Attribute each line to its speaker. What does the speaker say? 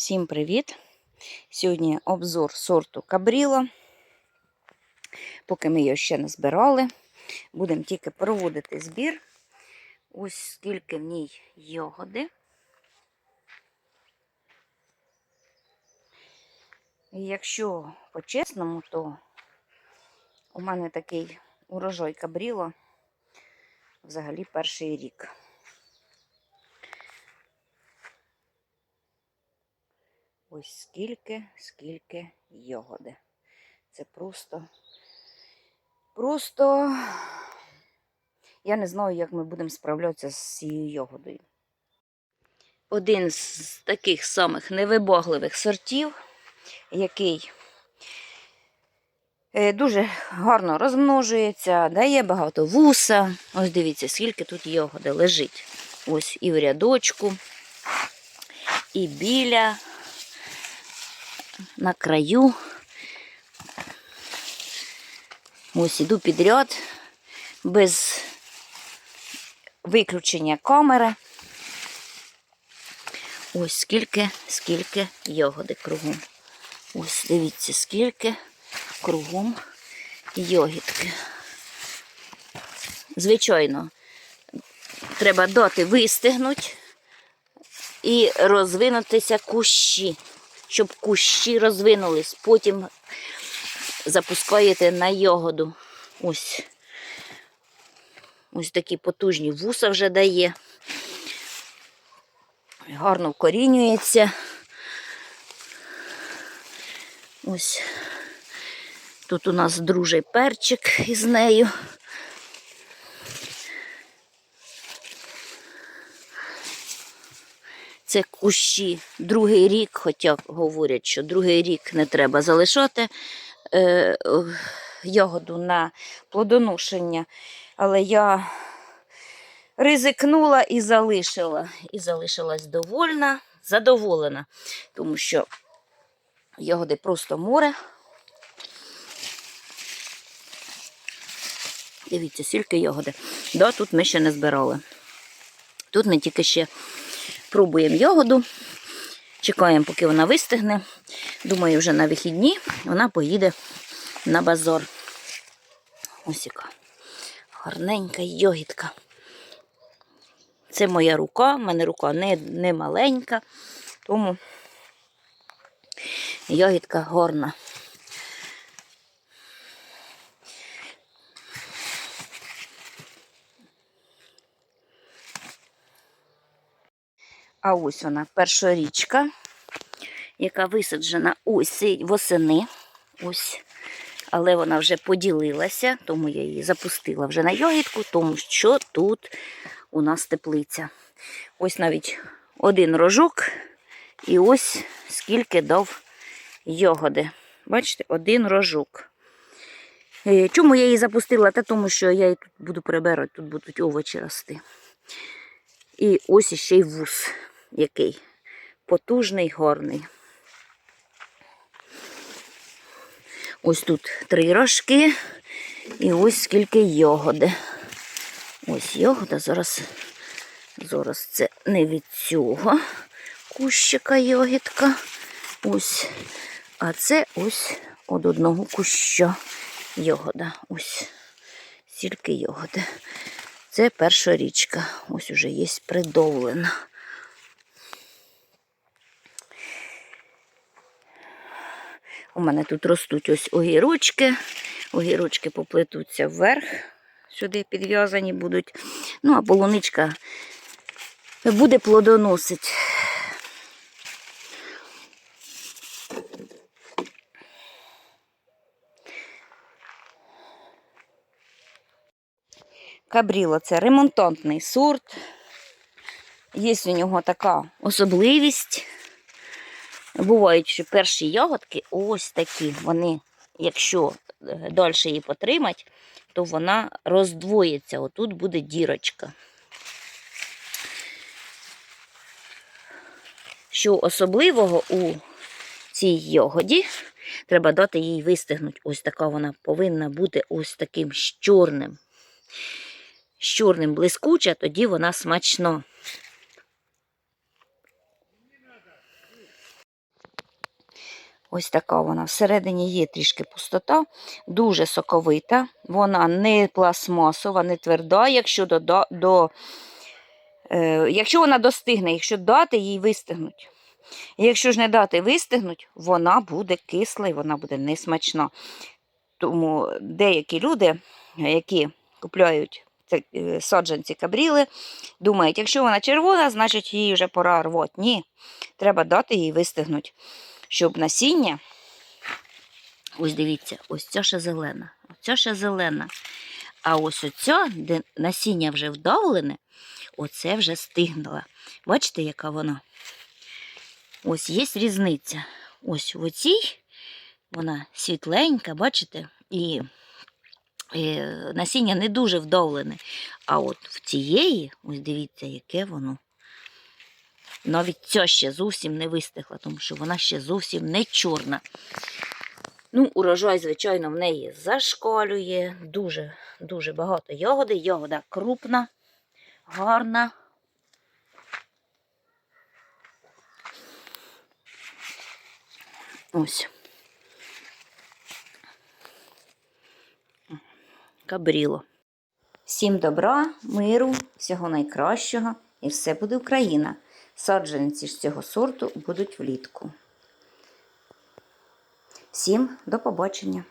Speaker 1: Всім привіт! Сьогодні обзор сорту Кабріло. Поки ми його ще не збирали, будемо тільки проводити збір. Ось скільки в ній йогоди. І якщо по-чесному, то у мене такий урожай Кабріло взагалі перший рік. Ось скільки, скільки йогоди. Це просто, просто я не знаю, як ми будемо справлятися з цією йогодою. Один з таких самих невибагливих сортів, який е, дуже гарно розмножується, дає багато вуса. Ось дивіться, скільки тут йогоди лежить. Ось і в рядочку, і біля на краю. Ось іду підряд, без виключення камери. Ось скільки, скільки йогоди кругом. Ось дивіться, скільки кругом йогітки. Звичайно, треба дати вистигнуть і розвинутися кущі щоб кущі розвинулись. Потім запускаєте на йогоду. Ось ось такі потужні вуса вже дає. Гарно вкорінюється. Ось тут у нас дружий перчик із нею. Це кущі другий рік, хоча говорять, що другий рік не треба залишати е, ягоду на плодоношення. Але я ризикнула і залишила. І залишилась довольна, задоволена, тому що ягоди просто море. Дивіться, скільки ягоди. Да, Тут ми ще не збирали. Тут ми тільки ще Пробуємо ягоду, чекаємо, поки вона вистигне. Думаю, вже на вихідні вона поїде на базор. Ось яка гарненька йогітка. Це моя рука, в мене рука не, не маленька, тому йогітка горна. А ось вона першорічка, яка висаджена восени. Ось. Але вона вже поділилася, тому я її запустила вже на йогітку, тому що тут у нас теплиця. Ось навіть один рожок, і ось скільки дав йогоди. Бачите, один рожок. Е, чому я її запустила? Та тому що я її тут буду прибирати, тут будуть овочі рости. І ось іще й вус який потужний, горний. Ось тут три рожки і ось скільки йогоди. Ось йогода, зараз зараз це не від цього кущика йогітка. Ось. А це ось від одного куща йогода. Ось стільки йогоди. Це перша річка. Ось уже є придовлена. У мене тут ростуть ось огірочки. Огірочки поплетуться вверх, сюди підв'язані будуть. Ну, а полуничка буде плодоносить. Кабріло це ремонтантний сорт. Є у нього така особливість. Бувають, що перші ягодки ось такі. Вони, якщо е, далі її потримати, то вона роздвоїться. Отут буде дірочка. Що особливого у цій ягоді, треба дати їй вистигнути. Ось така вона повинна бути ось таким чорним. З чорним блискуча, тоді вона смачна. Ось така вона. Всередині є трішки пустота, дуже соковита. Вона не пластмасова, не тверда, якщо до, до, е, якщо вона достигне, якщо дати їй вистигнуть. Якщо ж не дати вистигнуть, вона буде кисла і вона буде несмачна. Тому деякі люди, які купляють е, саджанці кабріли, думають, якщо вона червона, значить її вже пора рвати. Ні, треба дати їй вистигнути, щоб насіння. Ось дивіться, ось ця ще зелена, оця ще зелена. А ось оця, де насіння вже вдавлене, оце вже стигнула. Бачите, яка вона? Ось є різниця. Ось в оцій вона світленька, бачите? І, і насіння не дуже вдовлене. А от в цієї, ось дивіться, яке воно. Навіть ця ще зовсім не вистигла, тому що вона ще зовсім не чорна. Ну, урожай, звичайно, в неї зашкалює. Дуже, дуже багато ягоди. Ягода крупна, гарна. Ось. Кабріло. Всім добра, миру, всього найкращого і все буде Україна. Саджанці ж цього сорту будуть влітку. Всім до побачення!